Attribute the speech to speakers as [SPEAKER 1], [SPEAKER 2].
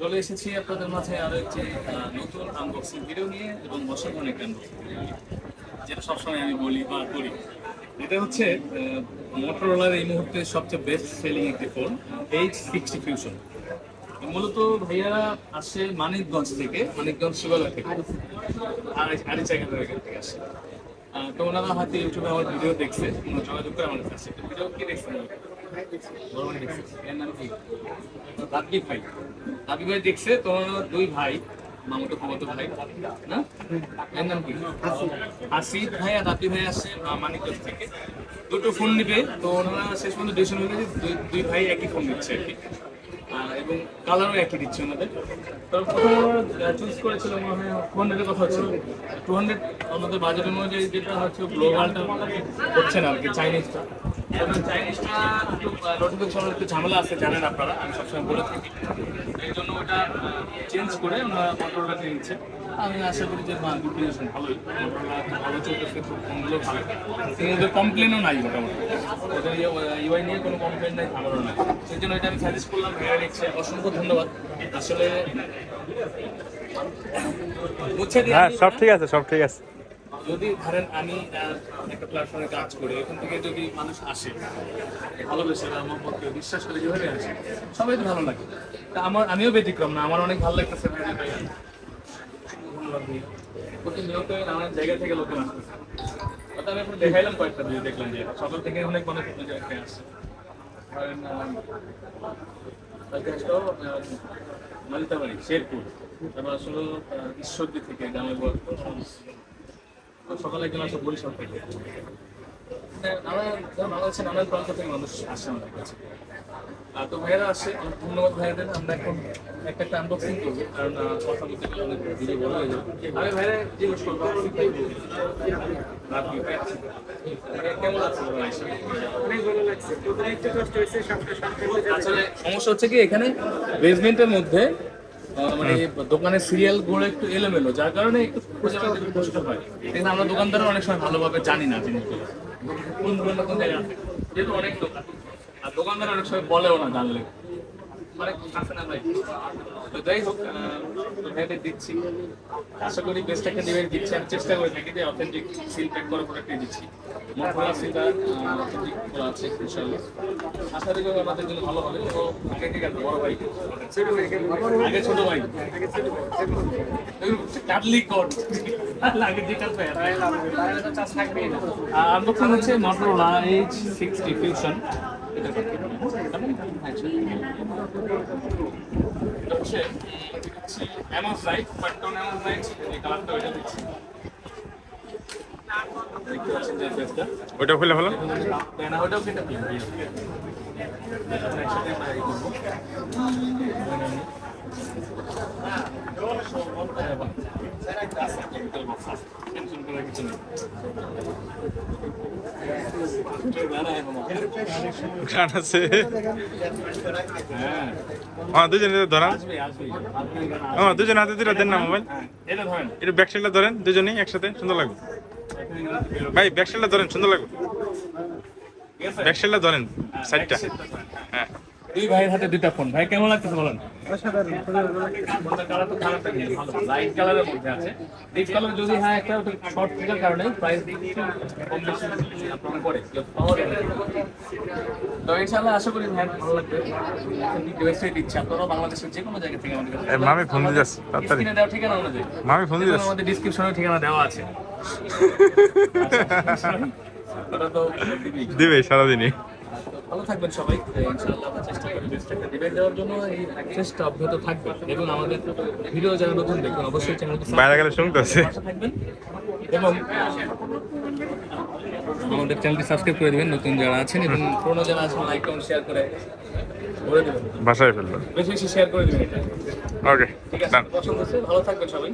[SPEAKER 1] চলে এসেছি আপনাদের মাঝে আরও একটি নতুন আনবক্সিং ভিডিও নিয়ে এবং অসাধারণ একটা আনবক্সিং যেটা সবসময় আমি বলি বা করি। এটা হচ্ছে মোটরোলার এই মুহূর্তে সবচেয়ে বেস্ট সেলিং একটি ফোন এইচ সিক্সটি ফিউশন মূলত ভাইয়ারা আসে মানিকগঞ্জ থেকে, মানিকগঞ্জ শিবালয় থেকে। আড়াই জায়গা থেকে আসে। তো ওনারা হয়তো ইউটিউবে আমার ভিডিও দেখছে যোগাযোগ করে আমার কাছে। ভিডিও কি দেখছেন? দেখছে এর ভাই। রাব্বি ভাই দেখছে তো ওনারা দুই ভাই মামাতো খামাতো ভাই, না? এর নাম কি? আসিফ ভাই আর রাব্বি ভাই আসছে মানিকগঞ্জ থেকে। দুটো ফোন নিবে, তো ওনারা শেষ পর্যন্ত ডিসিশন হয়ে গেছে, দুই ভাই একই ফোন নিচ্ছে আর কি। এবং কালারও একই দিচ্ছে ওনাদের। তো প্রথমে চুজ করেছিল, মনে হয় টু হান্ড্রেডের কথা হচ্ছিল টু হান্ড্রেড আমাদের বাজারের মধ্যে যেটা হচ্ছে গ্লোবালটা হচ্ছে না আর কি চাইনিজটা চাইনিজটা একটু নোটিফিকেশন একটু ঝামেলা আছে, জানেন আপনারা, আমি সবসময় বলে থাকি। এই জন্য ওটা চেঞ্জ করে আমরা মোটরটা নিচ্ছে। আমি আশা করি যে ভালোই। মোটরলা ভালো চলতেছে ভালো। কমপ্লেনও নাই মোটামুটি। ওদের ইউআই নিয়ে কোনো কমপ্লেন নাই, আমারও নাই। সেই জন্য এটা আমি সাজেস্ট করলাম ভেড়া নিচ্ছে অসংখ্য ধন্যবাদ। আসলে
[SPEAKER 2] হ্যাঁ সব ঠিক আছে, সব ঠিক আছে।
[SPEAKER 1] যদি ধরেন আমি একটা প্ল্যাটফর্মে কাজ করি, এখান থেকে যদি মানুষ আসে, ভালোবেসে আমার মধ্যে বিশ্বাস করে যেভাবে আসে, সবাই তো ভালো লাগে। তা আমার, আমিও ব্যতিক্রম না, আমার অনেক ভালো লাগতেছে। প্রতিনিয়ত নানান জায়গা থেকে লোক আসতেছে ওটা আমি এখন দেখাইলাম কয়েকটা ভিডিও দেখলাম যে সকাল থেকে অনেক অনেক জায়গায় আসছে ধরেন মালিতাবাড়ি, শেরপুর, তারপর আসলে ঈশ্বরদী থেকে গ্রামের বল তো সকালে একজন আসে বরিশাল থেকে। মানে নানা নানান প্রান্ত থেকে মানুষ আসে আমাদের কাছে। তো ভাইয়েরা আসে অনেক ধন্যবাদ ভাইয়াদের। আমরা এখন একটা একটা আনবক্সিং করব কারণ কথা বলতে গেলে অনেক ভিডিও বড় হয়ে যাবে। আমি ভাইরা জিজ্ঞেস করব। আসলে সমস্যা হচ্ছে কি এখানে বেসমেন্টের মধ্যে মানে দোকানের সিরিয়ালগুলো একটু এলোমেলো, যার কারণে একটু পাওয়া কষ্ট হয়। কিন্তু আমরা দোকানদারও অনেক সময় ভালোভাবে জানি না জিনিসগুলো। কোন কোন জায়গায় যেহেতু অনেক দোকান। আর দোকানদার অনেক সময় বলেও না জানলে। অনেক আছে না ভাই? তো যাই হোক দিচ্ছি। আশা করি বেস্ট একটা দিচ্ছি। আমি চেষ্টা করে থাকি যে অথেন্টিক সিল প্যাক করা প্রোডাক্টই দিচ্ছি। করা আশা করি আমাদের জন্য ভালো হবে। তো আগে ঠিক আছে বড় ভাই। আগে ছোট ভাই। কাটলি কোড লাগে যে কাটবে হচ্ছে মোটরোলা এইচ সিক্সটি ফিউশন হচ্ছে অ্যামোসাইট বাটন অ্যামোসাইট এই কালারটা ওইটা দিচ্ছি।
[SPEAKER 2] ওইটা খুলে ভালো
[SPEAKER 1] না ওটাও কেটে
[SPEAKER 2] গান আছে।
[SPEAKER 1] হ্যাঁ
[SPEAKER 2] দুজনে ধরান হ্যাঁ দুজন হাতে দিলে দেন না মোবাইল?
[SPEAKER 1] এটা ধরেন
[SPEAKER 2] দুজনেই একসাথে সুন্দর লাগবে। ভাই ব্যাক সাইডটা ধরেন সুন্দর লাগবে।
[SPEAKER 1] ঠিক আছে।
[SPEAKER 2] সাইডটা ধরেন সাইডটা হ্যাঁ।
[SPEAKER 1] দুই ভাইয়ের হাতে দুইটা ফোন। ভাই কেমন লাগতেছে বলেন? লাইট কালারের মধ্যে আছে। ডিপ কালার যদি হ্যাঁ একটা শর্ট থাকার কারণে প্রাইস কম বেশি করে কেউ পাওয়া যাবে না। তো ইনশাআল্লাহ আশা করি ভাই ভালো লাগবে। ওয়েবসাইট দিচ্ছে আপনারা বাংলাদেশের যে কোনো জায়গা থেকে আমাদের
[SPEAKER 2] মামি ফোন দিয়ে যাচ্ছে তাড়াতাড়ি।
[SPEAKER 1] স্ক্রিনে দেওয়া ঠিকানা অনুযায়ী।
[SPEAKER 2] মামি ফোন দিয়ে যাচ্ছে
[SPEAKER 1] আমাদের ডিসক্রিপশনে ঠিকানা দেওয়া আছে। আচ্ছা, ওটা
[SPEAKER 2] দিবে সারাদিনই।
[SPEAKER 1] ভালো থাকবেন সবাই। ইনশাআল্লাহ আমরা চেষ্টা করি বেস্ট একটা ডিবেট দেওয়ার জন্য। এই চেষ্টা অব্যাহত থাকবে এবং আমাদের ভিডিও যারা নতুন অবশ্যই চ্যানেলটি
[SPEAKER 2] বাইরে গেলে শুনতেছে
[SPEAKER 1] থাকবেন এবং আমাদের চ্যানেলটি সাবস্ক্রাইব করে দিবেন নতুন যারা আছেন এবং পুরোনো যারা আছেন লাইক কমেন্ট শেয়ার করে করে দেবেন।
[SPEAKER 2] বাসায় ফেলল
[SPEAKER 1] বেশি বেশি শেয়ার করে দিবেন
[SPEAKER 2] ওকে
[SPEAKER 1] ঠিক আছে পছন্দ হচ্ছে ভালো থাকবেন সবাই।